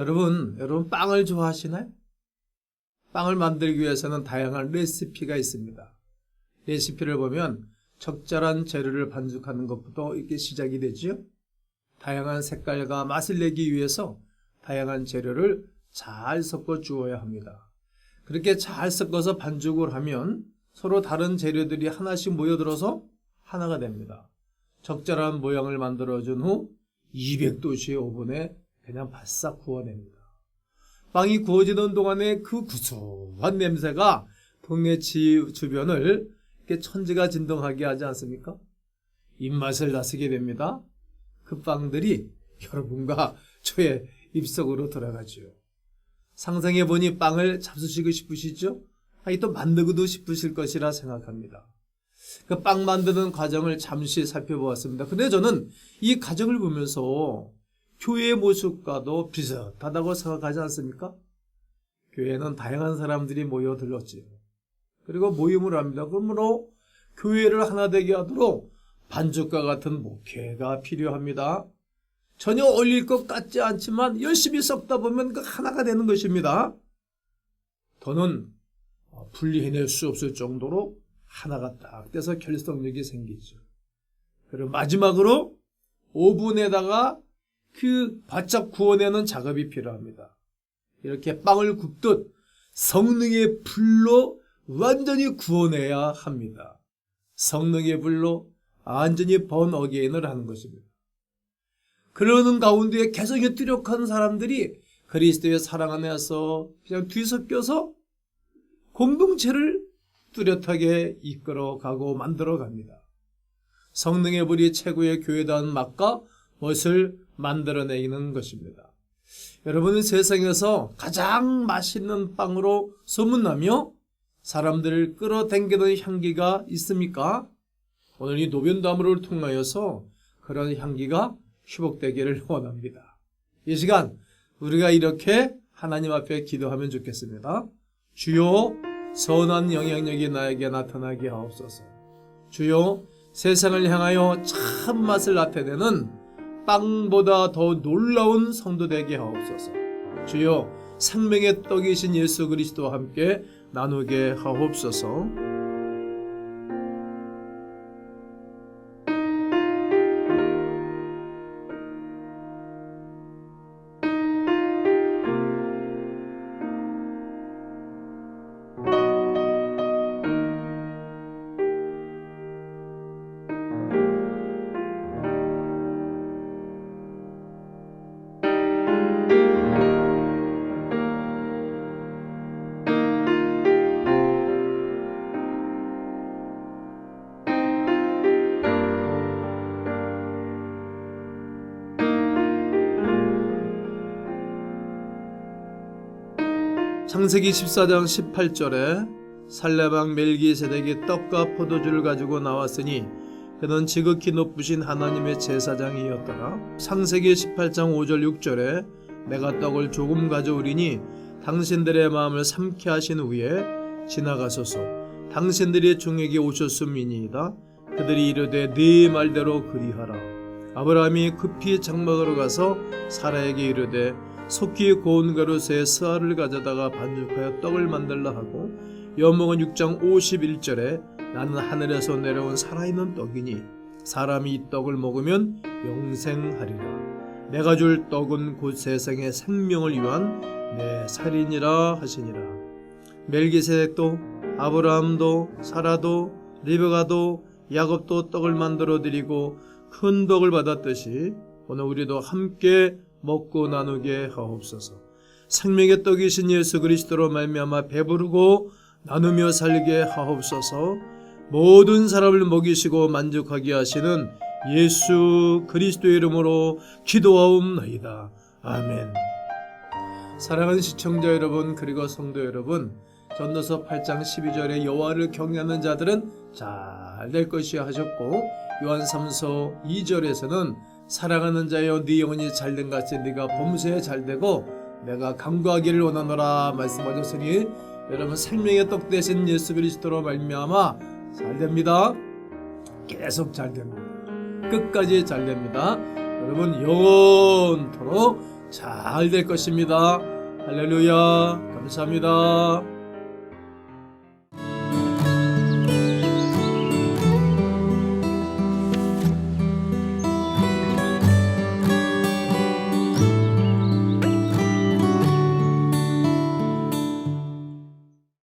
여러분, 여러분 빵을 좋아하시나요? 빵을 만들기 위해서는 다양한 레시피가 있습니다. 레시피를 보면 적절한 재료를 반죽하는 것부터 이렇게 시작이 되지요. 다양한 색깔과 맛을 내기 위해서 다양한 재료를 잘 섞어 주어야 합니다. 그렇게 잘 섞어서 반죽을 하면 서로 다른 재료들이 하나씩 모여들어서 하나가 됩니다. 적절한 모양을 만들어준 후 200도씨의 오븐에 그냥 바싹 구워냅니다. 빵이 구워지는 동안에 그 구수한 냄새가 동네 지 주변을 천지가 진동하게 하지 않습니까? 입맛을 나서게 됩니다. 그 빵들이 여러분과 저의 입속으로 들어가죠. 상상해 보니 빵을 잡수시고 싶으시죠? 아니 또 만들고도 싶으실 것이라 생각합니다. 그 빵 만드는 과정을 잠시 살펴보았습니다. 근데 저는 이 과정을 보면서 교회의 모습과도 비슷하다고 생각하지 않습니까? 교회는 다양한 사람들이 모여들었지요. 그리고 모임을 합니다. 그러므로 교회를 하나 되게 하도록 반죽과 같은 목회가 필요합니다. 전혀 어울릴 것 같지 않지만 열심히 섞다 보면 그 하나가 되는 것입니다. 더는 분리해낼 수 없을 정도로 하나가 딱 돼서 결속력이 생기죠. 그리고 마지막으로 오븐에다가 그 바짝 구워내는 작업이 필요합니다. 이렇게 빵을 굽듯 성능의 불로 완전히 구워내야 합니다. 성능의 불로 완전히 번 어게인을 하는 것입니다. 그러는 가운데 개성이 뚜렷한 사람들이 그리스도의 사랑 안에서 그냥 뒤섞여서 공동체를 뚜렷하게 이끌어가고 만들어갑니다. 성능의 불이 최고의 교회다운 맛과 멋을 만들어내는 것입니다. 여러분은 세상에서 가장 맛있는 빵으로 소문나며 사람들을 끌어당기는 향기가 있습니까? 오늘 이 노변담을 통하여서 그런 향기가 회복되기를 원합니다. 이 시간 우리가 이렇게 하나님 앞에 기도하면 좋겠습니다. 주요 선한 영향력이 나에게 나타나게 하옵소서. 주요 세상을 향하여 참 맛을 나타내는 빵보다 더 놀라운 성도 되게 하옵소서. 주여 생명의 떡이신 예수 그리스도와 함께 나누게 하옵소서. 창세기 14장 18절에 살레방 멜기세덱이 떡과 포도주를 가지고 나왔으니 그는 지극히 높으신 하나님의 제사장이었더라. 창세기 18장 5절 6절에 내가 떡을 조금 가져오리니 당신들의 마음을 삼게 하신 후에 지나가소서. 당신들의 종에게 오셨음이니이다. 그들이 이르되 네 말대로 그리하라. 아브라함이 급히 장막으로 가서 사라에게 이르되 속히 고운 그릇에 스아를 가져다가 반죽하여 떡을 만들라 하고 여목은 6장 51절에 나는 하늘에서 내려온 살아있는 떡이니 사람이 이 떡을 먹으면 영생하리라. 내가 줄 떡은 곧 세상의 생명을 위한 내 살이니라 하시니라. 멜기세덱도 아브라함도 사라도 리베가도 야곱도 떡을 만들어 드리고 큰 덕을 받았듯이 오늘 우리도 함께 먹고 나누게 하옵소서. 생명의 떡이신 예수 그리스도로 말미암아 배부르고 나누며 살게 하옵소서. 모든 사람을 먹이시고 만족하게 하시는 예수 그리스도의 이름으로 기도하옵나이다. 아멘. 사랑하는 시청자 여러분 그리고 성도 여러분 전도서 8장 12절에 여호와를 경외하는 자들은 잘 될 것이야 하셨고 요한 3서 2절에서는 사랑하는 자여 네 영혼이 잘된 같이 네가 범수에 잘되고 내가 강구하기를 원하노라 말씀하셨으니 여러분 생명의 떡 되신 예수 그리스도로 말미암아 잘됩니다. 계속 잘됩니다. 끝까지 잘됩니다. 여러분 영원토록 잘 될 것입니다. 할렐루야. 감사합니다.